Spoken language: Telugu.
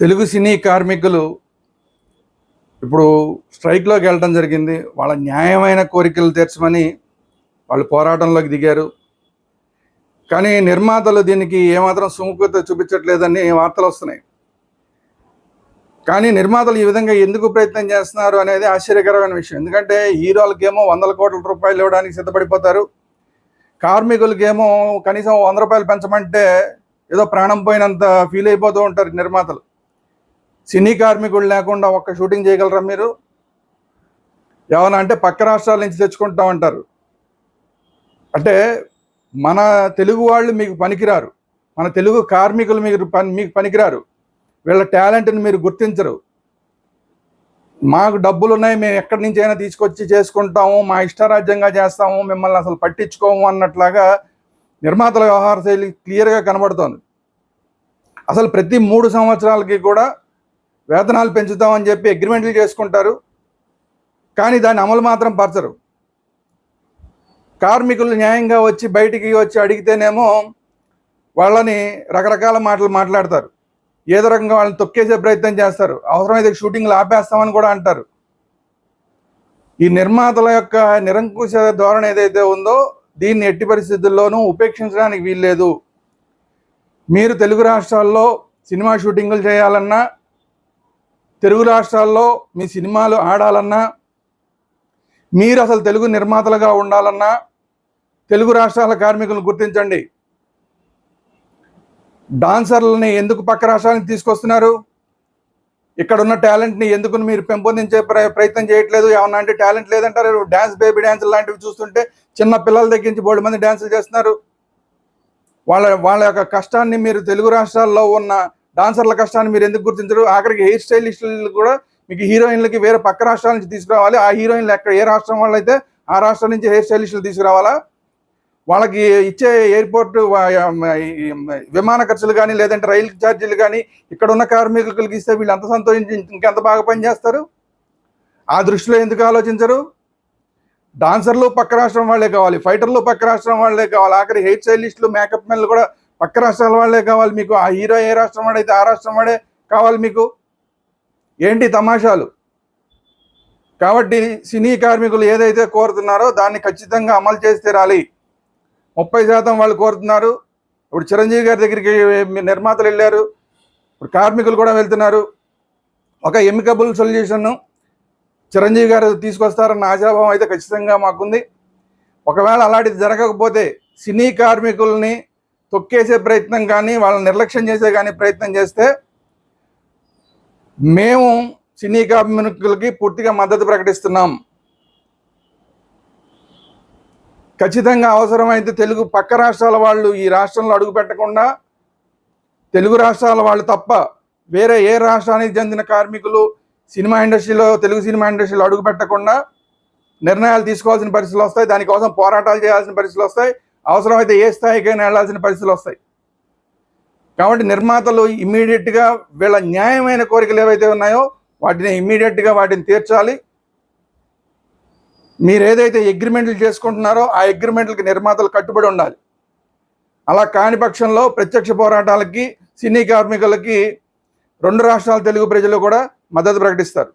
తెలుగు సినీ కార్మికులు ఇప్పుడు స్ట్రైక్లోకి వెళ్ళడం జరిగింది. వాళ్ళ న్యాయమైన కోరికలు తీర్చమని వాళ్ళు పోరాటంలోకి దిగారు. కానీ నిర్మాతలు దీనికి ఏమాత్రం సుముఖత చూపించట్లేదని వార్తలు వస్తున్నాయి. కానీ నిర్మాతలు ఈ విధంగా ఎందుకు ప్రయత్నం చేస్తున్నారు అనేది ఆశ్చర్యకరమైన విషయం. ఎందుకంటే హీరోలకేమో వందల కోట్ల రూపాయలు ఇవ్వడానికి సిద్ధపడిపోతారు. కార్మికులకేమో కనీసం వంద రూపాయలు పెంచమంటే ఏదో ప్రాణం పోయినంత ఫీల్ అయిపోతూ ఉంటారు నిర్మాతలు. సినీ కార్మికులు లేకుండా ఒక్క షూటింగ్ చేయగలరా మీరు? ఏమన్నా అంటే పక్క రాష్ట్రాల నుంచి తెచ్చుకుంటామంటారు. అంటే మన తెలుగు వాళ్ళు మీకు పనికిరారు. మన తెలుగు కార్మికులు మీకు పని మీకు పనికిరారు. వీళ్ళ టాలెంట్ని మీరు గుర్తించరు. మాకు డబ్బులు ఉన్నాయి మేము ఎక్కడి నుంచి అయినా తీసుకొచ్చి చేసుకుంటాము మా ఇష్టరాజ్యంగా చేస్తాము మిమ్మల్ని అసలు పట్టించుకోము అన్నట్లాగా నిర్మాతల వ్యవహార శైలి క్లియర్గా కనబడుతోంది. అసలు ప్రతి మూడు సంవత్సరాలకి కూడా వేతనాలు పెంచుతామని చెప్పి అగ్రిమెంట్లు చేసుకుంటారు. కానీ దాన్ని అమలు మాత్రం పరచరు. కార్మికులు న్యాయంగా వచ్చి బయటికి వచ్చి అడిగితేనేమో వాళ్ళని రకరకాల మాటలు మాట్లాడతారు. ఏదో రకంగా వాళ్ళని తొక్కేసే ప్రయత్నం చేస్తారు. అవసరమైతే షూటింగ్లు ఆపేస్తామని కూడా అంటారు. ఈ నిర్మాతల యొక్క నిరంకుశ ధోరణి ఏదైతే ఉందో దీన్ని ఎట్టి పరిస్థితుల్లోనూ ఉపేక్షించడానికి వీల్లేదు. మీరు తెలుగు రాష్ట్రాల్లో సినిమా షూటింగులు చేయాలన్నా తెలుగు రాష్ట్రాల్లో మీ సినిమాలు ఆడాలన్నా మీరు అసలు తెలుగు నిర్మాతలుగా ఉండాలన్నా తెలుగు రాష్ట్రాల కార్మికులను గుర్తించండి. డాన్సర్లని ఎందుకు పక్క రాష్ట్రానికి తీసుకొస్తున్నారు? ఇక్కడ ఉన్న టాలెంట్ని ఎందుకు మీరు పెంపొందించే ప్రయత్నం చేయట్లేదు? ఏమన్నా అంటే టాలెంట్ లేదంటారు? డ్యాన్స్ బేబీ డ్యాన్స్ లాంటివి చూస్తుంటే చిన్న పిల్లల దగ్గర నుంచి బోడు మంది డ్యాన్సులు చేస్తున్నారు. వాళ్ళ వాళ్ళ యొక్క కష్టాన్ని మీరు తెలుగు రాష్ట్రాల్లో ఉన్న డాన్సర్ల కష్టాన్ని మీరు ఎందుకు గుర్తించరు? ఆఖరికి హెయిర్ స్టైలిస్టులు కూడా మీకు హీరోయిన్లకి వేరే పక్క రాష్ట్రాల నుంచి తీసుకురావాలి. ఆ హీరోయిన్లు ఎక్కడ? ఏ రాష్ట్రం వాళ్ళు అయితే ఆ రాష్ట్రం నుంచి హెయిర్ స్టైలిస్టులు తీసుకురావాలా? వాళ్ళకి ఇచ్చే ఎయిర్పోర్ట్ విమాన ఖర్చులు కానీ లేదంటే రైలు ఛార్జీలు కానీ ఇక్కడ ఉన్న కార్మికులకి ఇస్తే వీళ్ళు ఎంత సంతోషించి ఇంకెంత బాగా పనిచేస్తారు ఆ దృష్టిలో ఎందుకు ఆలోచించరు? డాన్సర్లు పక్క రాష్ట్రం వాళ్ళే కావాలి. ఫైటర్లు పక్క రాష్ట్రం వాళ్ళే కావాలి. ఆఖరి హెయిర్ స్టైలిస్టులు మేకప్ మెన్లు కూడా పక్క రాష్ట్రాల వాళ్ళే కావాలి మీకు. ఆ హీరో ఏ రాష్ట్రం వాడైతే ఆ రాష్ట్రం వాడే కావాలి మీకు. ఏంటి తమాషాలు? కాబట్టి సినీ కార్మికులు ఏదైతే కోరుతున్నారో దాన్ని ఖచ్చితంగా అమలు చేసి తీరాలి ముప్పై శాతం వాళ్ళు కోరుతున్నారు. ఇప్పుడు చిరంజీవి గారి దగ్గరికి నిర్మాతలు వెళ్ళారు. ఇప్పుడు కార్మికులు కూడా వెళ్తున్నారు. ఒక ఎమికబుల్ సొల్యూషన్ చిరంజీవి గారు తీసుకొస్తారన్న ఆశాభావం అయితే ఖచ్చితంగా మాకుంది. ఒకవేళ అలాంటిది జరగకపోతే సినీ కార్మికుల్ని తొక్కేసే ప్రయత్నం కానీ వాళ్ళని నిర్లక్ష్యం చేసే కానీ ప్రయత్నం చేస్తే మేము సినీ కార్మికులకి పూర్తిగా మద్దతు ప్రకటిస్తున్నాం. ఖచ్చితంగా అవసరమైతే తెలుగు పక్క రాష్ట్రాల వాళ్ళు ఈ రాష్ట్రంలో అడుగు పెట్టకుండా తెలుగు రాష్ట్రాల వాళ్ళు తప్ప వేరే ఏ రాష్ట్రానికి చెందిన కార్మికులు సినిమా ఇండస్ట్రీలో తెలుగు సినిమా ఇండస్ట్రీలో అడుగు పెట్టకుండా నిర్ణయాలు తీసుకోవాల్సిన పరిస్థితులు వస్తాయి. దానికోసం పోరాటాలు చేయాల్సిన పరిస్థితులు వస్తాయి. అవసరమైతే ఏ స్థాయికైనా వెళ్ళాల్సిన పరిస్థితులు వస్తాయి. కాబట్టి నిర్మాతలు ఇమ్మీడియట్గా వీళ్ళ న్యాయమైన కోరికలు ఏవైతే ఉన్నాయో వాటిని ఇమ్మీడియట్గా వాటిని తీర్చాలి. మీరు ఏదైతే అగ్రిమెంట్లు చేసుకుంటున్నారో ఆ అగ్రిమెంట్లకి నిర్మాతలు కట్టుబడి ఉండాలి. అలా కాని పక్షంలో ప్రత్యక్ష పోరాటాలకి సినీ కార్మికులకి రెండు రాష్ట్రాల తెలుగు ప్రజలు కూడా మద్దతు ప్రకటిస్తారు.